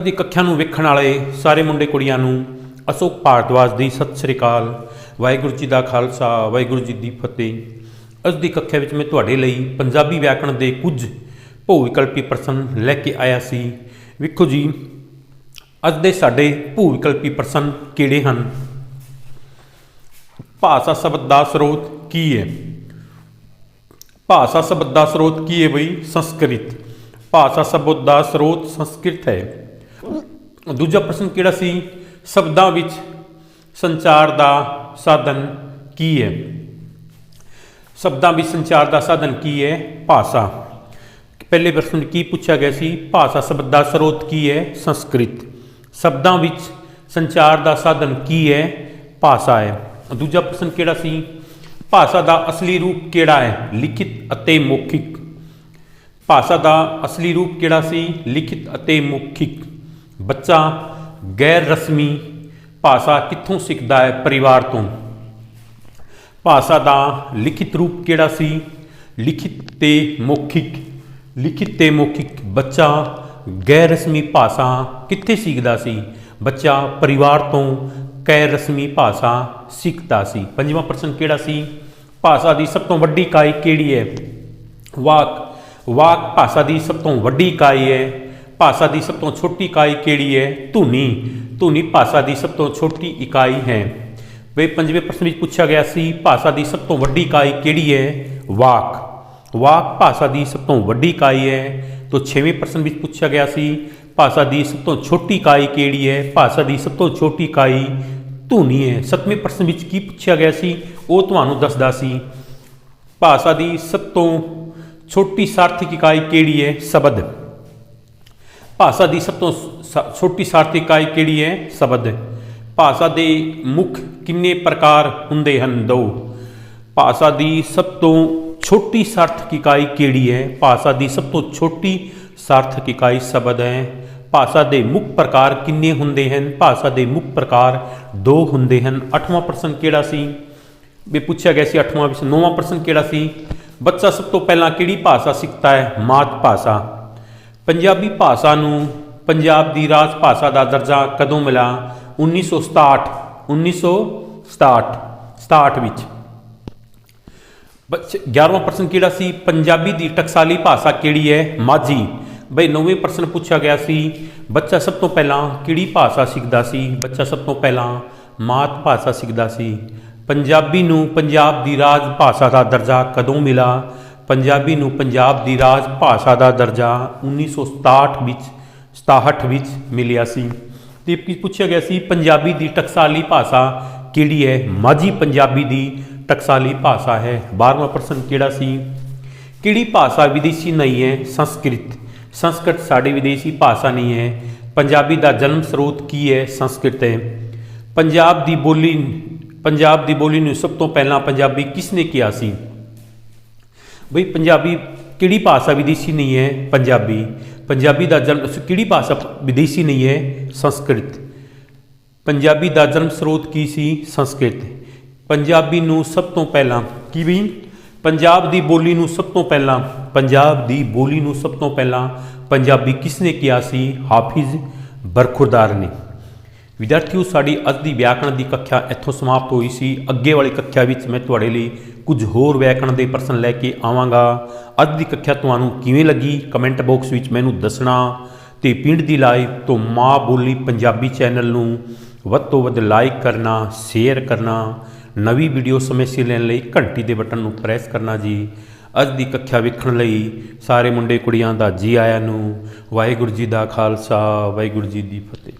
ਦੀ ਕੱਖਿਆ ਨੂੰ ਵੇਖਣ ਵਾਲੇ ਸਾਰੇ ਮੁੰਡੇ ਕੁੜੀਆਂ ਨੂੰ ਅਸ਼ੋਕ ਭਾਰਦਵਾਜ ਦੀ ਸਤਿ ਸ੍ਰੀ ਅਕਾਲ, ਵਾਹਿਗੁਰੂ ਜੀ ਦਾ ਖਾਲਸਾ, ਵਾਹਿਗੁਰੂ ਜੀ ਦੀ ਫਤਿਹ। ਅੱਜ ਦੀ ਕੱਖਿਆ ਵਿੱਚ ਮੈਂ ਤੁਹਾਡੇ ਲਈ ਪੰਜਾਬੀ ਵਿਆਕਰਣ ਦੇ ਕੁਝ ਭੂ ਵਿਕਲਪੀ ਪ੍ਰਸ਼ਨ ਲੈ ਕੇ ਆਇਆ ਸੀ। ਵੇਖੋ ਜੀ, ਅੱਜ ਦੇ ਸਾਡੇ ਭੂ ਵਿਕਲਪੀ ਪ੍ਰਸ਼ਨ ਕਿਹੜੇ ਹਨ? ਭਾਸ਼ਾ ਸ਼ਬਦ ਦਾ ਸਰੋਤ ਕੀ ਹੈ? ਭਾਸ਼ਾ ਸ਼ਬਦ ਦਾ ਸਰੋਤ ਕੀ ਹੈ ਬਈ? ਸੰਸਕ੍ਰਿਤ। ਭਾਸ਼ਾ ਸ਼ਬਦ ਦਾ ਸਰੋਤ ਸੰਸਕ੍ਰਿਤ ਹੈ। ਦੂਜਾ ਪ੍ਰਸ਼ਨ ਕਿਹੜਾ ਸੀ? ਸ਼ਬਦਾਂ ਵਿੱਚ ਸੰਚਾਰ ਦਾ ਸਾਧਨ ਕੀ ਹੈ? ਸ਼ਬਦਾਂ ਵਿੱਚ ਸੰਚਾਰ ਦਾ ਸਾਧਨ ਕੀ ਹੈ? ਭਾਸ਼ਾ। ਪਹਿਲੇ ਪ੍ਰਸ਼ਨ ਕੀ ਪੁੱਛਿਆ ਗਿਆ ਸੀ? ਭਾਸ਼ਾ ਸ਼ਬਦ ਦਾ ਸਰੋਤ ਕੀ ਹੈ? ਸੰਸਕ੍ਰਿਤ। ਸ਼ਬਦਾਂ ਵਿੱਚ ਸੰਚਾਰ ਦਾ ਸਾਧਨ ਕੀ ਹੈ? ਭਾਸ਼ਾ ਹੈ। ਦੂਜਾ ਪ੍ਰਸ਼ਨ ਕਿਹੜਾ ਸੀ? ਭਾਸ਼ਾ ਦਾ ਅਸਲੀ ਰੂਪ ਕਿਹੜਾ ਹੈ? ਲਿਖਿਤ ਅਤੇ ਮੌਖਿਕ। ਭਾਸ਼ਾ ਦਾ ਅਸਲੀ ਰੂਪ ਕਿਹੜਾ ਸੀ? ਲਿਖਿਤ ਅਤੇ ਮੌਖਿਕ। ਬੱਚਾ ਗੈਰ ਰਸਮੀ ਭਾਸ਼ਾ ਕਿੱਥੋਂ ਸਿੱਖਦਾ ਹੈ ਪਰਿਵਾਰ ਤੋਂ? ਭਾਸ਼ਾ ਦਾ ਲਿਖਿਤ ਰੂਪ ਕਿਹੜਾ ਸੀ? ਲਿਖਿਤ ਤੇ ਮੌਖਿਕ। ਲਿਖਿਤ ਤੇ ਮੌਖਿਕ ਬੱਚਾ ਗੈਰ ਰਸਮੀ ਭਾਸ਼ਾ ਕਿੱਥੇ ਸਿੱਖਦਾ ਸੀ? ਬੱਚਾ ਪਰਿਵਾਰ ਤੋਂ ਗੈਰ ਰਸਮੀ ਭਾਸ਼ਾ ਸਿੱਖਦਾ ਸੀ। ਪੰਜਵਾਂ ਪ੍ਰਸ਼ਨ ਕਿਹੜਾ ਸੀ? ਭਾਸ਼ਾ ਦੀ ਸਭ ਤੋਂ ਵੱਡੀ ਇਕਾਈ ਕਿਹੜੀ ਹੈ? ਵਾਕ। ਵਾਕ ਭਾਸ਼ਾ ਦੀ ਸਭ ਤੋਂ ਵੱਡੀ ਇਕਾਈ ਹੈ ਭਾਸ਼ਾ ਦੀ ਸਭ ਤੋਂ ਛੋਟੀ ਇਕਾਈ ਕਿਹੜੀ ਹੈ? ਧੁਨੀ। ਧੁਨੀ ਭਾਸ਼ਾ ਦੀ ਸਭ ਤੋਂ ਛੋਟੀ ਇਕਾਈ ਹੈ। ਵੇ ਪੰਜਵੇਂ ਪ੍ਰਸ਼ਨ ਵਿੱਚ ਪੁੱਛਿਆ ਗਿਆ ਸੀ, ਭਾਸ਼ਾ ਦੀ ਸਭ ਤੋਂ ਵੱਡੀ ਇਕਾਈ ਕਿਹੜੀ ਹੈ? ਵਾਕ। ਵਾਕ ਭਾਸ਼ਾ ਦੀ ਸਭ ਤੋਂ ਵੱਡੀ ਇਕਾਈ ਹੈ। ਤੋਂ ਛੇਵੇਂ ਪ੍ਰਸ਼ਨ ਵਿੱਚ ਪੁੱਛਿਆ ਗਿਆ ਸੀ, ਭਾਸ਼ਾ ਦੀ ਸਭ ਤੋਂ ਛੋਟੀ ਇਕਾਈ ਕਿਹੜੀ ਹੈ? ਭਾਸ਼ਾ ਦੀ ਸਭ ਤੋਂ ਛੋਟੀ ਇਕਾਈ ਧੁਨੀ ਹੈ। ਸੱਤਵੇਂ ਪ੍ਰਸ਼ਨ ਵਿੱਚ ਕੀ ਪੁੱਛਿਆ ਗਿਆ ਸੀ? ਉਹ ਤੁਹਾਨੂੰ ਦੱਸਦਾ ਸੀ, ਭਾਸ਼ਾ ਦੀ ਸਭ ਤੋਂ ਛੋਟੀ ਸਾਰਥਿਕ ਇਕਾਈ ਕਿਹੜੀ ਹੈ? ਸ਼ਬਦ। ਭਾਸ਼ਾ ਦੀ ਸਭ ਤੋਂ ਸ- ਛੋਟੀ ਸਾਰਥਿਕ ਇਕਾਈ ਕਿਹੜੀ ਹੈ? ਸ਼ਬਦ। ਭਾਸ਼ਾ ਦੇ ਮੁੱਖ ਕਿੰਨੇ ਪ੍ਰਕਾਰ ਹੁੰਦੇ ਹਨ? ਦੋ। ਭਾਸ਼ਾ ਦੀ ਸਭ ਤੋਂ ਛੋਟੀ ਸਾਰਥਕ ਇਕਾਈ ਕਿਹੜੀ ਹੈ? ਭਾਸ਼ਾ ਦੀ ਸਭ ਤੋਂ ਛੋਟੀ ਸਾਰਥਕ ਇਕਾਈ ਸ਼ਬਦ ਹੈ। ਭਾਸ਼ਾ ਦੇ ਮੁੱਖ ਪ੍ਰਕਾਰ ਕਿੰਨੇ ਹੁੰਦੇ ਹਨ? ਭਾਸ਼ਾ ਦੇ ਮੁੱਖ ਪ੍ਰਕਾਰ ਦੋ ਹੁੰਦੇ ਹਨ। ਅੱਠਵਾਂ ਪ੍ਰਸ਼ਨ ਕਿਹੜਾ ਸੀ? ਵੀ ਪੁੱਛਿਆ ਗਿਆ ਸੀ ਅੱਠਵਾਂ ਵਿੱਚ। ਨੌਵਾਂ ਪ੍ਰਸ਼ਨ ਕਿਹੜਾ ਸੀ? ਬੱਚਾ ਸਭ ਤੋਂ ਪਹਿਲਾਂ ਕਿਹੜੀ ਭਾਸ਼ਾ ਸਿੱਖਦਾ ਹੈ? ਮਾਤ ਭਾਸ਼ਾ। ਪੰਜਾਬੀ ਭਾਸ਼ਾ ਨੂੰ ਪੰਜਾਬ ਦੀ ਰਾਜ ਭਾਸ਼ਾ ਦਾ ਦਰਜਾ ਕਦੋਂ ਮਿਲਾ? 1967 1967 67 ਵਿੱਚ। ਬੱਚ 11ਵਾਂ ਪ੍ਰਸ਼ਨ ਕਿਹੜਾ ਸੀ? ਪੰਜਾਬੀ ਦੀ ਟਕਸਾਲੀ ਭਾਸ਼ਾ ਕਿਹੜੀ ਹੈ? ਮਾਝੀ। ਬਈ, ਨੌਵੇਂ ਪ੍ਰਸ਼ਨ ਪੁੱਛਿਆ ਗਿਆ ਸੀ, ਬੱਚਾ ਸਭ ਤੋਂ ਪਹਿਲਾਂ ਕਿਹੜੀ ਭਾਸ਼ਾ ਸਿੱਖਦਾ ਸੀ? ਬੱਚਾ ਸਭ ਤੋਂ ਪਹਿਲਾਂ ਮਾਤ ਭਾਸ਼ਾ ਸਿੱਖਦਾ ਸੀ। ਪੰਜਾਬੀ ਨੂੰ ਪੰਜਾਬ ਦੀ ਰਾਜ ਭਾਸ਼ਾ ਦਾ ਦਰਜਾ ਕਦੋਂ ਮਿਲਾ? ਪੰਜਾਬੀ ਨੂੰ ਪੰਜਾਬ ਦੀ ਰਾਜ ਭਾਸ਼ਾ ਦਾ ਦਰਜਾ 1967 ਵਿੱਚ 67 ਵਿੱਚ ਮਿਲਿਆ ਸੀ। ਤੇ ਪੁੱਛਿਆ ਗਿਆ ਸੀ, ਪੰਜਾਬੀ ਦੀ ਟਕਸਾਲੀ ਭਾਸ਼ਾ ਕਿਹੜੀ ਹੈ? ਮਾਝੀ ਪੰਜਾਬੀ ਦੀ ਟਕਸਾਲੀ ਭਾਸ਼ਾ ਹੈ। 12ਵਾਂ ਪ੍ਰਸ਼ਨ ਕਿਹੜਾ ਸੀ? ਕਿਹੜੀ ਭਾਸ਼ਾ ਵਿਦੇਸ਼ੀ ਨਹੀਂ ਹੈ? ਸੰਸਕ੍ਰਿਤ। ਸੰਸਕ੍ਰਿਤ ਸਾਡੀ ਵਿਦੇਸ਼ੀ ਭਾਸ਼ਾ ਨਹੀਂ ਹੈ। ਪੰਜਾਬੀ ਦਾ ਜਨਮ ਸਰੋਤ ਕੀ ਹੈ? ਸੰਸਕ੍ਰਿਤ ਹੈ। ਪੰਜਾਬ ਦੀ ਬੋਲੀ, ਪੰਜਾਬ ਦੀ ਬੋਲੀ ਨੂੰ ਸਭ ਤੋਂ ਪਹਿਲਾਂ ਪੰਜਾਬੀ ਕਿਸ ਨੇ ਕਿਹਾ ਸੀ? ਬਈ ਪੰਜਾਬੀ ਕਿਹੜੀ ਭਾਸ਼ਾ ਵਿਦੇਸ਼ੀ ਨਹੀਂ ਹੈ? ਪੰਜਾਬੀ। ਪੰਜਾਬੀ ਦਾ ਜਨਮ ਕਿਹੜੀ ਭਾਸ਼ਾ ਵਿਦੇਸ਼ੀ ਨਹੀਂ ਹੈ? ਸੰਸਕ੍ਰਿਤ। ਪੰਜਾਬੀ ਦਾ ਜਨਮ ਸਰੋਤ ਕੀ ਸੀ? ਸੰਸਕ੍ਰਿਤ। ਪੰਜਾਬੀ ਨੂੰ ਸਭ ਤੋਂ ਪਹਿਲਾਂ ਕੀ ਵੀ ਪੰਜਾਬ ਦੀ ਬੋਲੀ ਨੂੰ ਸਭ ਤੋਂ ਪਹਿਲਾਂ, ਪੰਜਾਬ ਦੀ ਬੋਲੀ ਨੂੰ ਸਭ ਤੋਂ ਪਹਿਲਾਂ ਪੰਜਾਬੀ ਕਿਸ ਨੇ ਕਿਹਾ ਸੀ? ਹਾਫਿਜ਼ ਬਰਖੁਰਦਾਰ ਨੇ। ਵਿਦਿਆਰਥੀਓ, ਸਾਡੀ ਅੱਜ ਦੀ ਵਿਆਕਰਣ ਦੀ ਕੱਖਿਆ ਇੱਥੋਂ ਸਮਾਪਤ ਹੋਈ ਸੀ। ਅੱਗੇ ਵਾਲੀ ਕੱਖਿਆ ਵਿੱਚ ਮੈਂ ਤੁਹਾਡੇ ਲਈ ਕੁਝ ਹੋਰ ਵਿਆਕਰਣ ਦੇ ਪ੍ਰਸ਼ਨ ਲੈ ਕੇ ਆਵਾਂਗਾ। ਅੱਜ ਦੀ ਕੱਖਿਆ ਤੁਹਾਨੂੰ ਕਿਵੇਂ ਲੱਗੀ? ਕਮੈਂਟ ਬਾਕਸ ਵਿੱਚ ਮੈਨੂੰ ਦੱਸਣਾ। ਤੇ ਪਿੰਡ ਦੀ ਲਾਈਵ ਤੋਂ ਮਾਂ ਬੋਲੀ ਪੰਜਾਬੀ ਚੈਨਲ ਨੂੰ ਵੱਧ ਤੋਂ ਵੱਧ ਲਾਈਕ ਕਰਨਾ, ਸ਼ੇਅਰ ਕਰਨਾ, ਨਵੀਂ ਵੀਡੀਓ ਸਮੇਂ ਸਿਰ ਲੈਣ ਲਈ ਘੰਟੀ ਦੇ ਬਟਨ ਨੂੰ ਪ੍ਰੈਸ ਕਰਨਾ ਜੀ। ਅੱਜ ਦੀ ਕੱਖਿਆ ਵੇਖਣ ਲਈ ਸਾਰੇ ਮੁੰਡੇ ਕੁੜੀਆਂ ਦਾ ਜੀ ਆਇਆਂ ਨੂੰ। ਵਾਹਿਗੁਰੂ ਜੀ ਦਾ ਖਾਲਸਾ, ਵਾਹਿਗੁਰੂ ਜੀ ਦੀ ਫਤਿਹ।